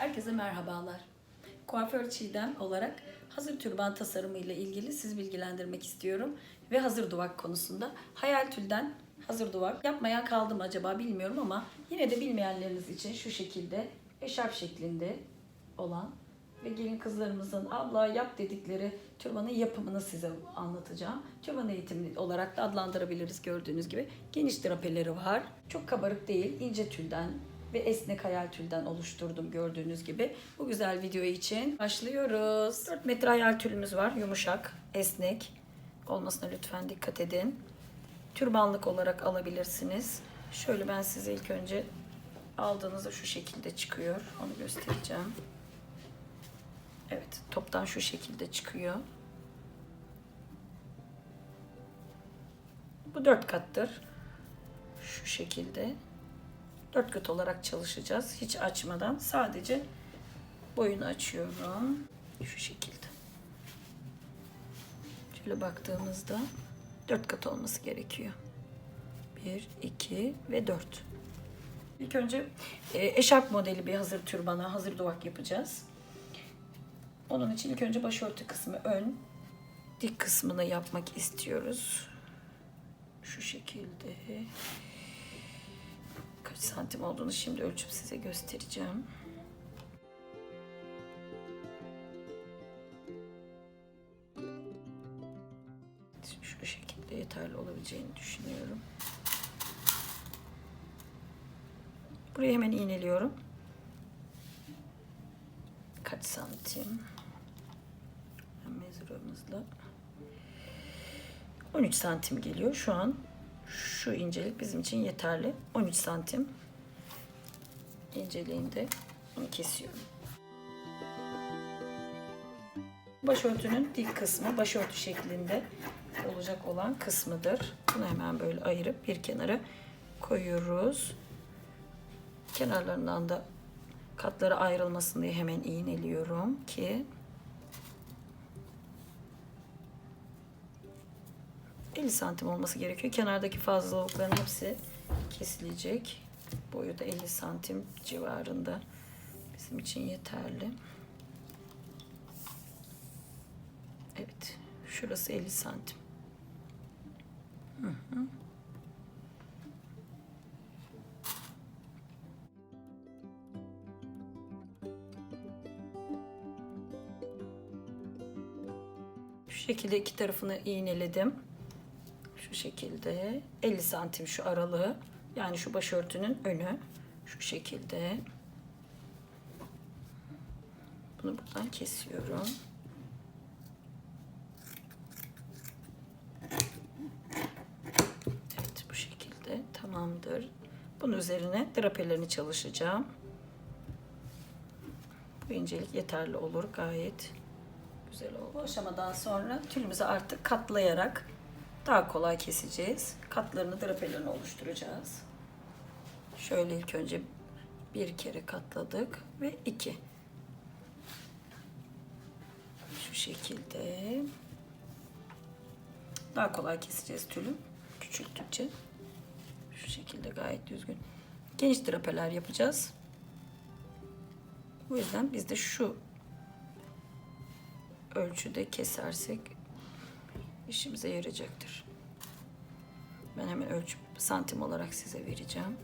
Herkese merhabalar. Kuaför Çiğdem olarak hazır türban tasarımı ile ilgili sizi bilgilendirmek istiyorum. Ve hazır duvak konusunda. Hayal tülden hazır duvak yapmayan kaldı mı acaba bilmiyorum ama yine de bilmeyenleriniz için şu şekilde eşarp şeklinde olan ve gelin kızlarımızın abla yap dedikleri türbanın yapımını size anlatacağım. Türban eğitimi olarak da adlandırabiliriz gördüğünüz gibi. Geniş drapeleri var. Çok kabarık değil, ince tülden ve esnek hayal tülden oluşturdum gördüğünüz gibi. Bu güzel video için başlıyoruz. 4 metre hayal tülümüz var. Yumuşak, esnek olmasına lütfen dikkat edin. Türbanlık olarak alabilirsiniz. Şöyle ben size ilk önce aldığınızda şu şekilde çıkıyor. Onu göstereceğim. Evet, toptan şu şekilde çıkıyor. Bu dört kattır. Şu şekilde. Dört kat olarak çalışacağız. Hiç açmadan. Sadece boyunu açıyorum. Şu şekilde. Şöyle baktığımızda dört kat olması gerekiyor. Bir, iki ve dört. İlk önce e, eşarp modeli bir hazır türbana, hazır duvak yapacağız. Onun için ilk önce başörtü kısmı ön, dik kısmını yapmak istiyoruz. Şu şekilde. Kaç santim olduğunu şimdi ölçüp size göstereceğim. Şu şekilde yeterli olabileceğini düşünüyorum. Buraya hemen iğneliyorum. Kaç santim? Mezuramızla 13 santim geliyor. Şu an şu incelik bizim için yeterli. 13 santim inceliğinde bunu kesiyorum. Başörtünün dik kısmı başörtü şeklinde olacak olan kısmıdır. Bunu hemen böyle ayırıp bir kenara koyuyoruz. Kenarlarından da katları ayrılmasın diye hemen iğneliyorum ki 50 santim olması gerekiyor. Kenardaki fazlalıkların hepsi kesilecek. Boyu da 50 santim civarında bizim için yeterli. Evet. Şurası 50 santim. Hı hı. Şu şekilde iki tarafını iğneledim. Şu şekilde 50 santim şu aralığı yani şu başörtünün önü şu şekilde. Bunu buradan kesiyorum. Evet bu şekilde tamamdır. Bunun üzerine drapelerini çalışacağım. Bu incelik yeterli olur gayet güzel oldu. Bu aşamadan sonra tülümüzü artık katlayarak daha kolay keseceğiz. Katlarını, drapelerini oluşturacağız. Şöyle ilk önce bir kere katladık ve iki. Şu şekilde. Daha kolay keseceğiz tülü. Küçülttükçe. Şu şekilde gayet düzgün. Geniş drapeler yapacağız. Bu yüzden biz de şu ölçüde kesersek işimize yarayacaktır. Ben hemen ölçüp santim olarak size vereceğim.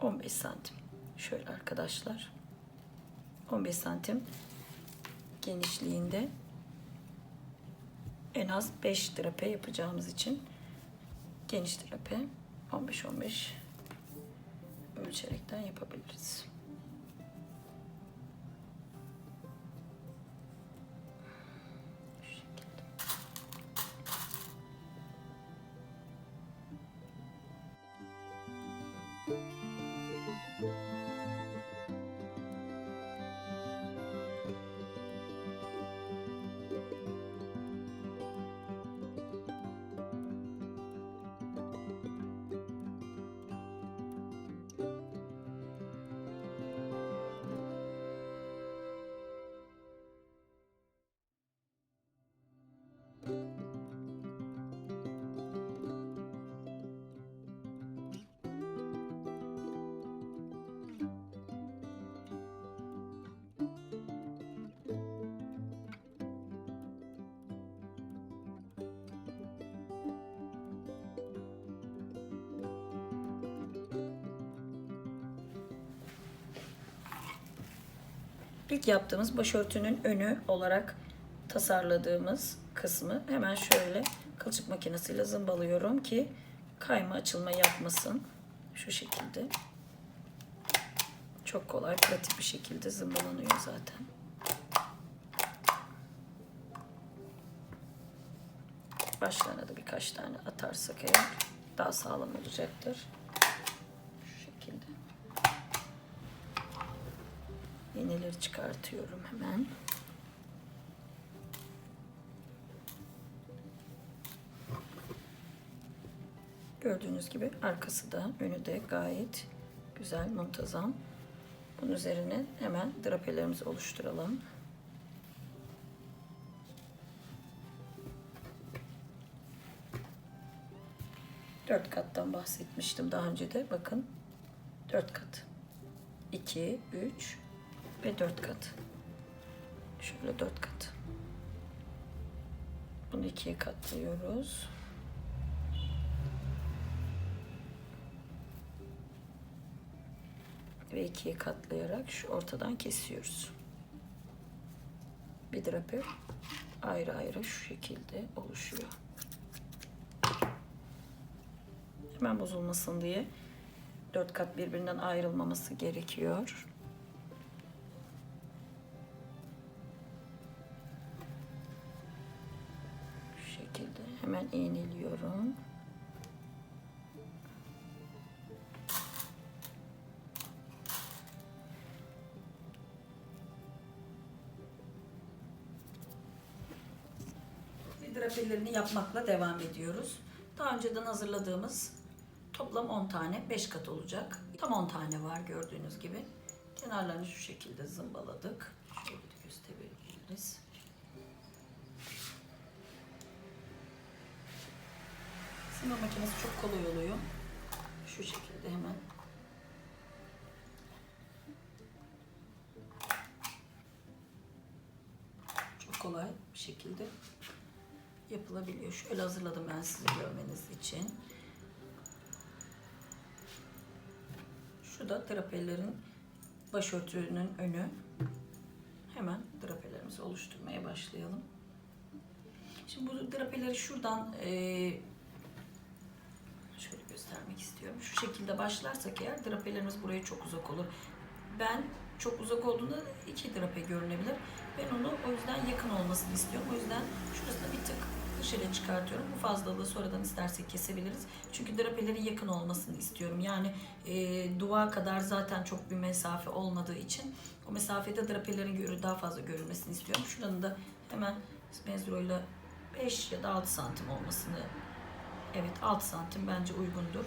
On beş santim. Şöyle arkadaşlar. 15 santim genişliğinde en az 5 drape yapacağımız için geniş drape 15-15 ölçerekten yapabiliriz. İlk yaptığımız başörtünün önü olarak tasarladığımız kısmı hemen şöyle kılçık makinesiyle zımbalıyorum ki kayma açılma yapmasın. Şu şekilde. Çok kolay, pratik bir şekilde zımbalanıyor zaten. Başlarına da birkaç tane atarsak eğer daha sağlam olacaktır. Şu şekilde. İğneleri çıkartıyorum hemen. Gördüğünüz gibi arkası da önü de gayet güzel, muntazam. Bunun üzerine hemen drapelerimizi oluşturalım. Dört kattan bahsetmiştim daha önce de. Bakın dört kat. 2, 3 ve 4 kat. Şöyle 4 kat. Bunu ikiye katlıyoruz. Ve ikiye katlayarak şu ortadan kesiyoruz. Bir drape ayrı ayrı şu şekilde oluşuyor. Hemen bozulmasın diye dört kat birbirinden ayrılmaması gerekiyor. Hemen iğneliyorum. drapelerini yapmakla devam ediyoruz. Daha önceden hazırladığımız toplam 10 tane 5 kat olacak. Tam 10 tane var gördüğünüz gibi. Kenarlarını şu şekilde zımbaladık. Şöyle gösterebiliriz. Sima makinesi çok kolay oluyor. Şu şekilde hemen çok kolay bir şekilde yapılabiliyor. Şöyle hazırladım ben size görmeniz için. Şu da drapelerin başörtünün önü. Hemen drapelerimizi oluşturmaya başlayalım. Şimdi bu drapeleri şuradan şöyle göstermek istiyorum. Şu şekilde başlarsak eğer drapelerimiz buraya çok uzak olur. Ben çok uzak olduğunda iki drape görünebilir. Ben onu o yüzden yakın olmasını istiyorum. O yüzden şurasını bir tık dışarı çıkartıyorum. Bu fazlalığı sonradan istersek kesebiliriz. Çünkü drapelerin yakın olmasını istiyorum. Yani e, duva kadar zaten çok bir mesafe olmadığı için o mesafede drapelerin görü daha fazla görülmesini istiyorum. Şuranın da hemen mezroyla 5 ya da 6 santim olmasını evet 6 santim bence uygundur.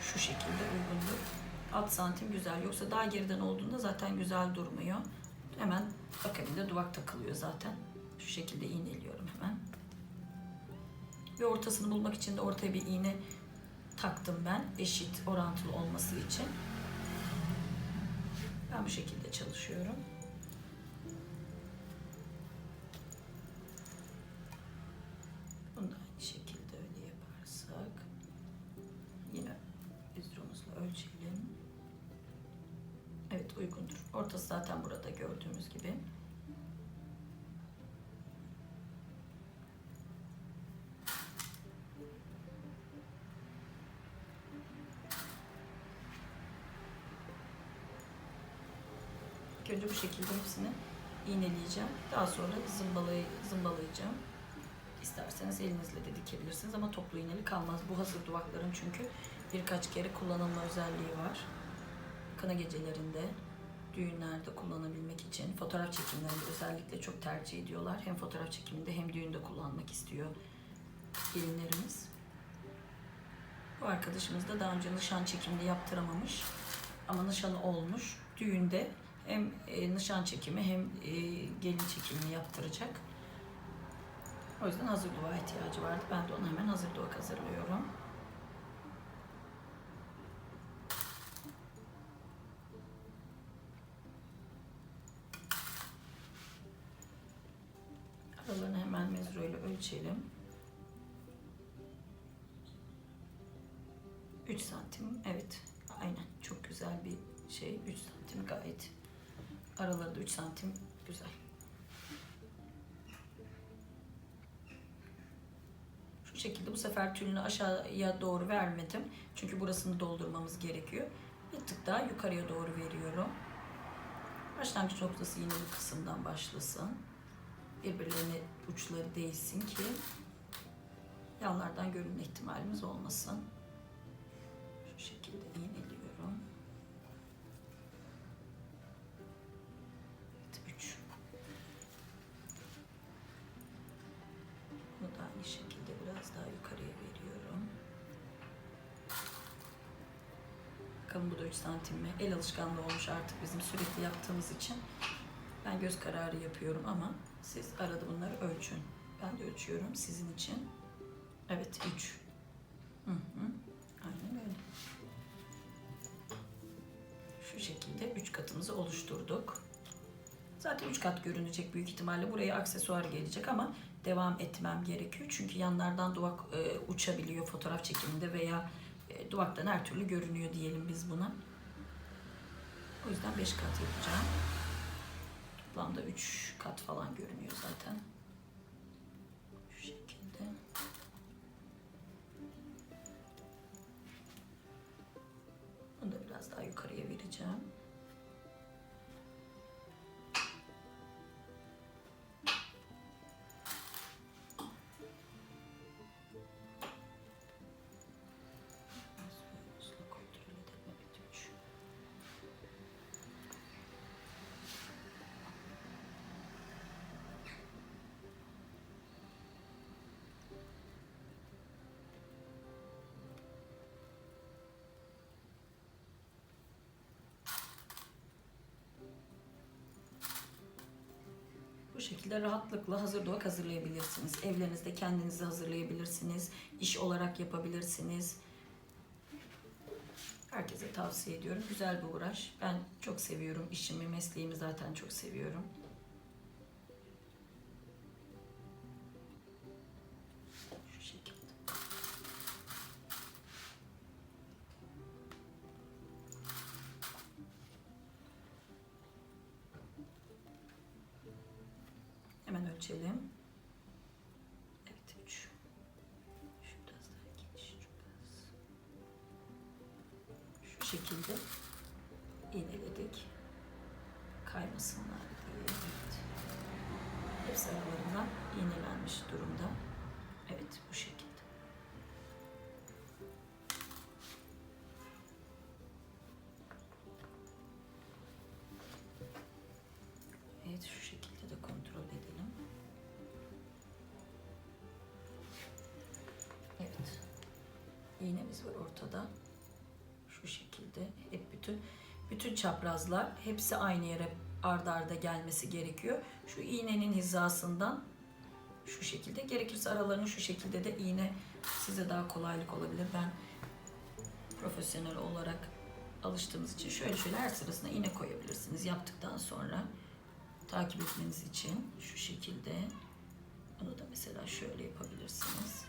Şu şekilde uygundur. 6 santim güzel. Yoksa daha geriden olduğunda zaten güzel durmuyor. Hemen akabinde duvak takılıyor zaten. Şu şekilde iğneliyorum hemen. Ve ortasını bulmak için de ortaya bir iğne taktım ben. Eşit, orantılı olması için. Ben bu şekilde çalışıyorum. Ortası zaten burada gördüğümüz gibi. Önce bu şekilde hepsini iğneleyeceğim. Daha sonra zımbalay zımbalayacağım. İsterseniz elinizle de dikebilirsiniz ama toplu iğneli kalmaz. Bu hazır duvakların çünkü birkaç kere kullanılma özelliği var. Kına gecelerinde, düğünlerde kullanabilmek için, fotoğraf çekimlerinde özellikle çok tercih ediyorlar. Hem fotoğraf çekiminde hem düğünde kullanmak istiyor gelinlerimiz. Bu arkadaşımız da daha önce nişan çekimini yaptıramamış ama nişanı olmuş. Düğünde hem e, nişan çekimi hem e, gelin çekimini yaptıracak. O yüzden hazır dua ihtiyacı vardı. Ben de ona hemen hazır dua hazırlıyorum. Aralarını hemen mezro ile ölçelim. 3 santim. Evet. Aynen. Çok güzel bir şey. 3 santim gayet Araları da 3 santim güzel. Şu şekilde bu sefer tülünü aşağıya doğru vermedim. Çünkü burasını doldurmamız gerekiyor. Bir tık daha yukarıya doğru veriyorum. Başlangıç noktası yine bu kısımdan başlasın. Birbirlerine uçları değsin ki yanlardan görünme ihtimalimiz olmasın. Şu şekilde iğneliyorum. Evet, üç. Bunu da aynı şekilde biraz daha yukarıya veriyorum. Bakalım bu da 3 santim mi? El alışkanlığı olmuş artık bizim sürekli yaptığımız için. Ben göz kararı yapıyorum ama siz arada bunları ölçün. Ben de ölçüyorum sizin için. Evet 3. Hı hı. Aynen öyle. Şu şekilde 3 katımızı oluşturduk. Zaten 3 kat görünecek büyük ihtimalle. Buraya aksesuar gelecek ama devam etmem gerekiyor. Çünkü yanlardan duvak e, uçabiliyor fotoğraf çekiminde veya e, duvaktan her türlü görünüyor diyelim biz buna. O yüzden 5 kat yapacağım. Toplamda 3 kat falan görünüyor zaten. Şu şekilde. Bunu da biraz daha yukarıya Bu şekilde rahatlıkla hazır duvak hazırlayabilirsiniz. Evlerinizde kendinizi hazırlayabilirsiniz. İş olarak yapabilirsiniz. Herkese tavsiye ediyorum. Güzel bir uğraş. Ben çok seviyorum işimi, mesleğimi zaten çok seviyorum. Ölçelim. Evet 3. Şu biraz daha geniş. Çok az. Şu şekilde iğneledik. Kaymasınlar diye. Evet. Hepsi aralarından iğnelenmiş durumda. Evet bu şekilde. İğnemiz var ortada. Şu şekilde hep bütün bütün çaprazlar hepsi aynı yere ardarda arda gelmesi gerekiyor. Şu iğnenin hizasından şu şekilde gerekirse aralarını şu şekilde de iğne size daha kolaylık olabilir. Ben profesyonel olarak alıştığımız için şöyle şöyle her sırasına iğne koyabilirsiniz yaptıktan sonra takip etmeniz için şu şekilde bunu da mesela şöyle yapabilirsiniz.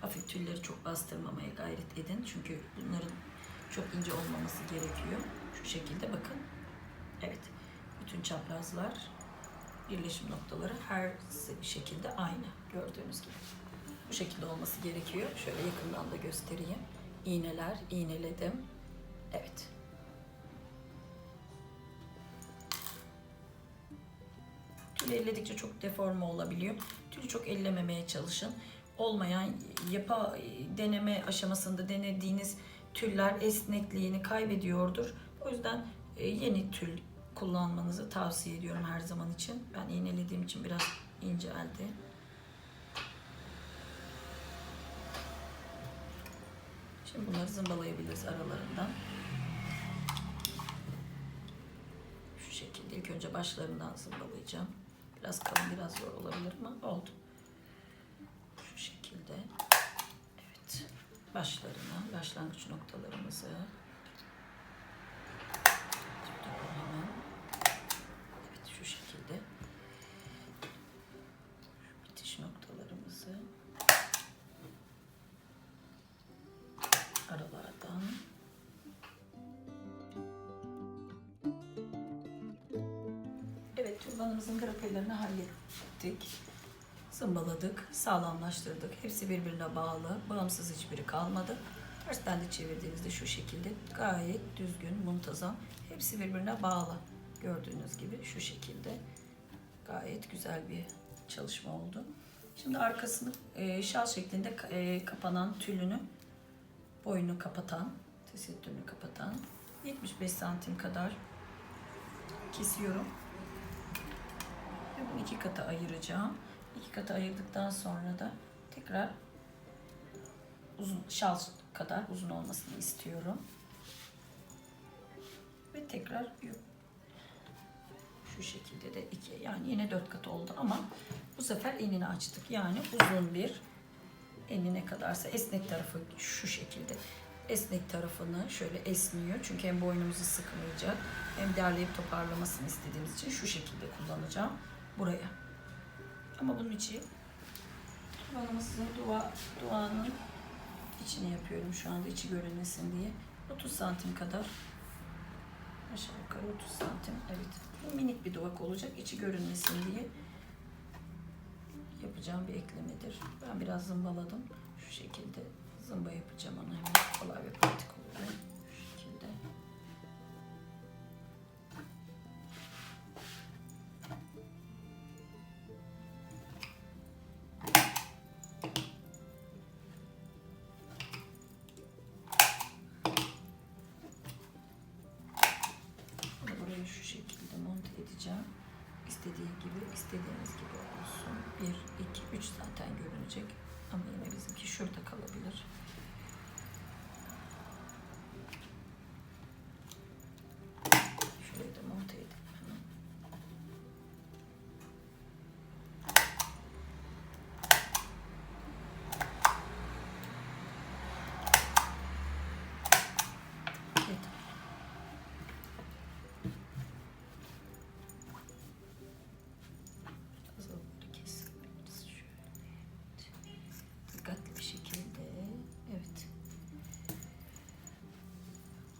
Hafif tülleri çok bastırmamaya gayret edin. Çünkü bunların çok ince olmaması gerekiyor. Şu şekilde bakın. Evet. Bütün çaprazlar birleşim noktaları her şekilde aynı. Gördüğünüz gibi. Bu şekilde olması gerekiyor. Şöyle yakından da göstereyim. İğneler, iğneledim. Evet. Tül elledikçe çok deforme olabiliyor. Tülü çok ellememeye çalışın. Olmayan yapa deneme aşamasında denediğiniz tüller esnekliğini kaybediyordur. O yüzden e, yeni tül kullanmanızı tavsiye ediyorum her zaman için. Ben iğnelediğim için biraz inceldi. Şimdi bunları zımbalayabiliriz aralarından. Şu şekilde ilk önce başlarından zımbalayacağım. Biraz kalın biraz zor olabilir ama oldu. Şekilde. Evet. Başlarına, başlangıç noktalarımızı. Evet şu şekilde. Bitiş noktalarımızı aralardan Evet, türbanımızın drapelerini hallettik. Zımbaladık, sağlamlaştırdık. Hepsi birbirine bağlı. Bağımsız hiçbiri kalmadı. Tersten de çevirdiğimizde şu şekilde gayet düzgün, muntazam. Hepsi birbirine bağlı. Gördüğünüz gibi şu şekilde. Gayet güzel bir çalışma oldu. Şimdi arkasını e, şal şeklinde e, kapanan tülünü, boynu kapatan, tesettürünü kapatan 75 santim kadar kesiyorum. Ve bunu iki kata ayıracağım. İki kata ayırdıktan sonra da tekrar uzun şal kadar uzun olmasını istiyorum. Ve tekrar şu şekilde de iki yani yine dört kat oldu ama bu sefer enini açtık. Yani uzun bir enine kadarsa esnek tarafı şu şekilde. Esnek tarafını şöyle esniyor. Çünkü hem boynumuzu sıkmayacak hem derleyip toparlamasını istediğimiz için şu şekilde kullanacağım buraya. Ama bunun için kullanılması dua, duanın içini yapıyorum şu anda içi görünmesin diye. 30 santim kadar aşağı yukarı 30 santim evet. Minik bir duvak olacak içi görünmesin diye yapacağım bir eklemedir. Ben biraz zımbaladım. Şu şekilde zımba yapacağım onu hemen kolay ve pratik oluyor. Gibi, istediğiniz gibi olsun. 1, 2, 3 zaten görünecek. Ama yine bizimki şurada kalabilir.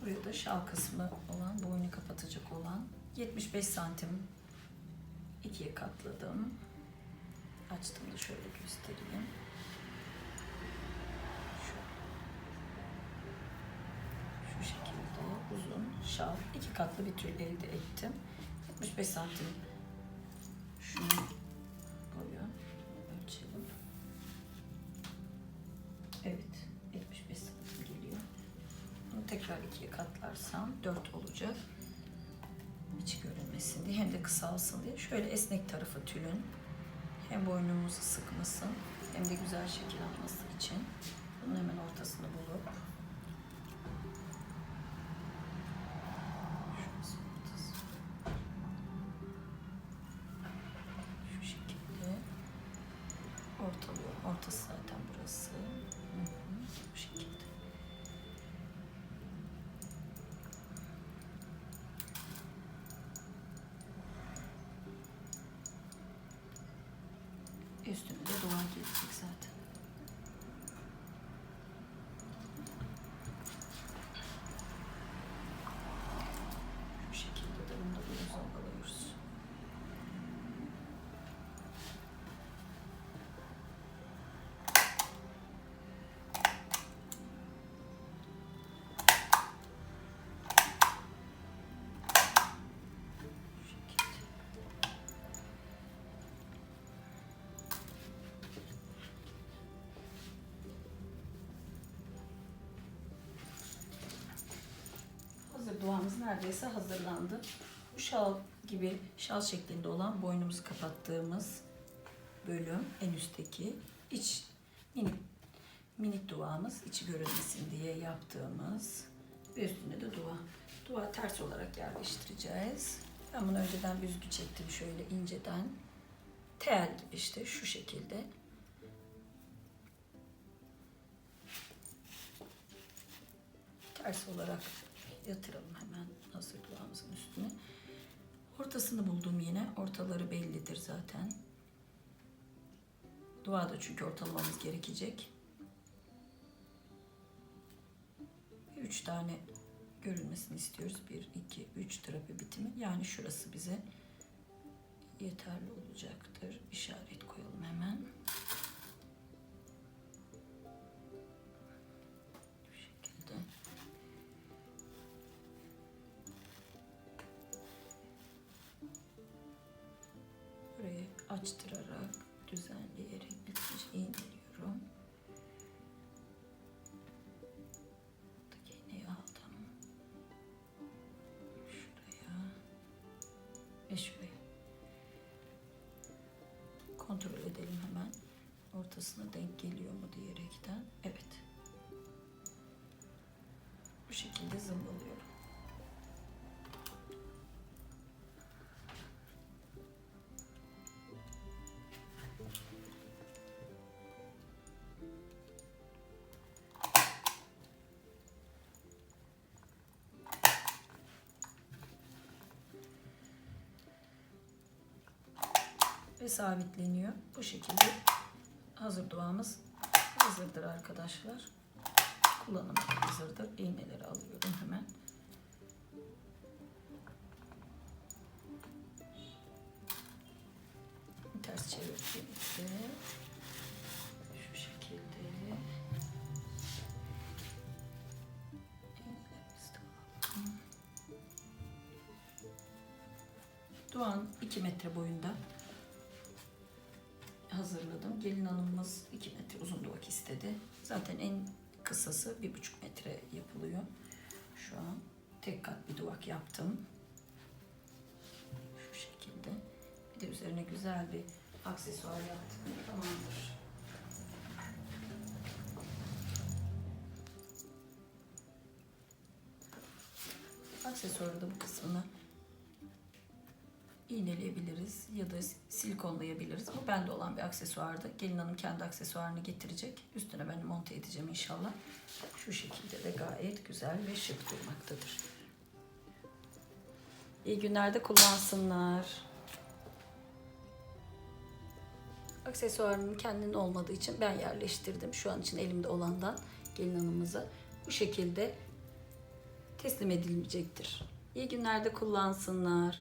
Buraya da şal kısmı olan, boynu kapatacak olan 75 santim ikiye katladım. Açtım da şöyle göstereyim. Şöyle. Şu şekilde uzun şal iki katlı bir tül elde ettim. 75 santim şunu katlarsam 4 olacak. İçi görünmesin diye hem de kısalsın diye. Şöyle esnek tarafı tülün. Hem boynumuzu sıkmasın hem de güzel şekil alması için. Bunun hemen ortasını bulup ortalıyor. Ortası zaten burası. Hı hı, Bu şekilde. Üstüne de duvar gelecek zaten. Duamız neredeyse hazırlandı. Bu şal gibi şal şeklinde olan boynumuzu kapattığımız bölüm en üstteki iç minik minik duamız içi görünmesin diye yaptığımız ve üstüne de dua. Dua ters olarak yerleştireceğiz. Ben bunu önceden büzgü çektim şöyle inceden. Tel işte şu şekilde. Ters olarak yatıralım hemen hazır duamızın üstüne. Ortasını buldum yine. Ortaları bellidir zaten. Duada çünkü ortalamamız gerekecek. Üç tane görünmesini istiyoruz. Bir, iki, üç trape bitimi. Yani şurası bize yeterli olacaktır. İşaret koyalım hemen. Ortasına denk geliyor mu diyerekten. Evet. Bu şekilde zımbalıyorum. ve sabitleniyor. Bu şekilde hazır duvağımız hazırdır arkadaşlar. Kullanıma hazırdır. İğneleri alıyorum hemen. Ters çevirdiğimizde şu şekilde. Duvağın 2 metre boyunda hazırladım. Gelin hanımımız 2 metre uzun duvak istedi. Zaten en kısası 1,5 metre yapılıyor. Şu an tek kat bir duvak yaptım. Şu şekilde. Bir de üzerine güzel bir aksesuar yaptım. Tamamdır. Aksesuarı da bu kısmını iğneleyebiliriz ya da silikonlayabiliriz. Bu bende olan bir aksesuardı. Gelin hanım kendi aksesuarını getirecek. Üstüne ben monte edeceğim inşallah. Şu şekilde de gayet güzel ve şık durmaktadır. İyi günlerde kullansınlar. Aksesuarının kendinin olmadığı için ben yerleştirdim. Şu an için elimde olandan gelin hanımıza. Bu şekilde teslim edilecektir. İyi günlerde kullansınlar.